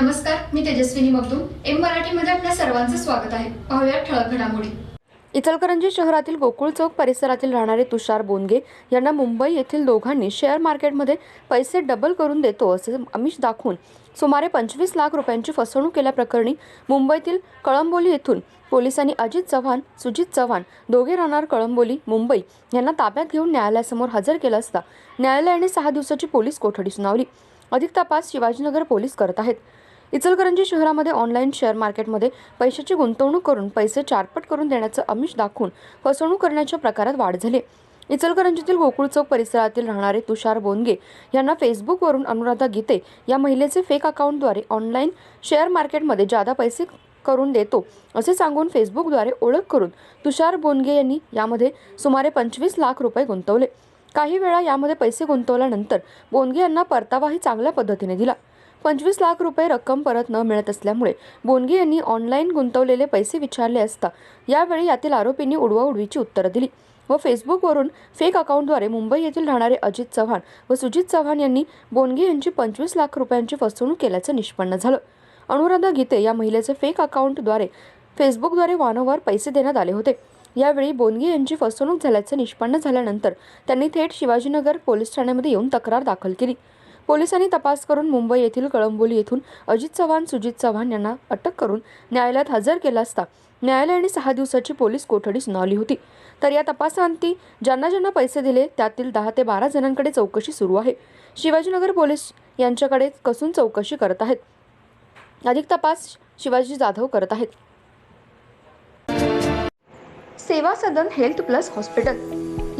नमस्कार मी तेजस्विनी मगदूम. एम मराठीमध्ये आपल्या सर्वांचं स्वागत आहे. पाहूया ठळक घडामोडी. इचलकरंजी शहरातील गोकुळ चौक परिसरातील राहणारे तुषार बोनगे यांना मुंबई येथील दोघांनी शेअर मार्केटमध्ये पैसे डबल करून देतो असे अमिष दाखवून सुमारे पंचवीस लाख रुपयांची फसवणूक केल्याप्रकरणी मुंबईतील कळंबोली येथून पोलिसांनी अजित चव्हाण सुजित चव्हाण दोघे राहणार कळंबोली मुंबई यांना ताब्यात घेऊन न्यायालयासमोर हजर केलं असता न्यायालयाने सहा दिवसाची पोलीस कोठडी सुनावली. अधिक तपास शिवाजीनगर पोलीस करत आहेत. इचलकरंजी शहरामध्ये ऑनलाईन शेअर मार्केटमध्ये पैशाची गुंतवणूक करून पैसे चारपट करून देण्याचं आमिष दाखवून फसवणूक करण्याच्या प्रकारात वाढ झाली. इचलकरंजीतील गोकुळ चौक परिसरातील राहणारे तुषार बोनगे यांना फेसबुकवरून अनुराधा गीते या महिलेचे फेक अकाउंटद्वारे ऑनलाईन शेअर मार्केटमध्ये जादा पैसे करून देतो असे सांगून फेसबुकद्वारे ओळख करून तुषार बोनगे यांनी यामध्ये सुमारे पंचवीस लाख रुपये गुंतवले. काही वेळा यामध्ये पैसे गुंतवल्यानंतर बोनगे यांना परतावाही चांगल्या पद्धतीने दिला. पंचवीस लाख रुपये रक्कम परत न मिळत असल्यामुळे बोनगे यांनी ऑनलाईन गुंतवलेले पैसे विचारले असता यावेळी यातील आरोपींनी उडवाउडवीची उत्तरं दिली व फेसबुकवरून फेक अकाउंटद्वारे मुंबई येथील राहणारे अजित चव्हाण व सुजित चव्हाण यांनी बोनगे यांची पंचवीस लाख रुपयांची फसवणूक केल्याचं निष्पन्न झालं. अनुराधा गीते या महिलेचे फेक अकाउंटद्वारे फेसबुकद्वारे वारंवार पैसे देण्यात आले होते. यावेळी बोनगे यांची फसवणूक झाल्याचं निष्पन्न झाल्यानंतर त्यांनी थेट शिवाजीनगर पोलीस ठाण्यामध्ये येऊन तक्रार दाखल केली. पोलिसांनी तपास करून मुंबई येथील कळंबोली येथून अजित चव्हाण सुजित चव्हाण यांना अटक करून न्यायालयात हजर केला असता न्यायालयाने सहा दिवसाची पोलीस कोठडी सुनावली होती. तर या तपासांती ज्यांना ज्यांना पैसे दिले त्यातील दहा ते बारा जणांकडे चौकशी सुरू आहे. शिवाजीनगर पोलीस यांच्याकडे कसून चौकशी करत आहेत? अधिक तपास शिवाजी जाधव करत आहेत. Seva Sadan health plus hospital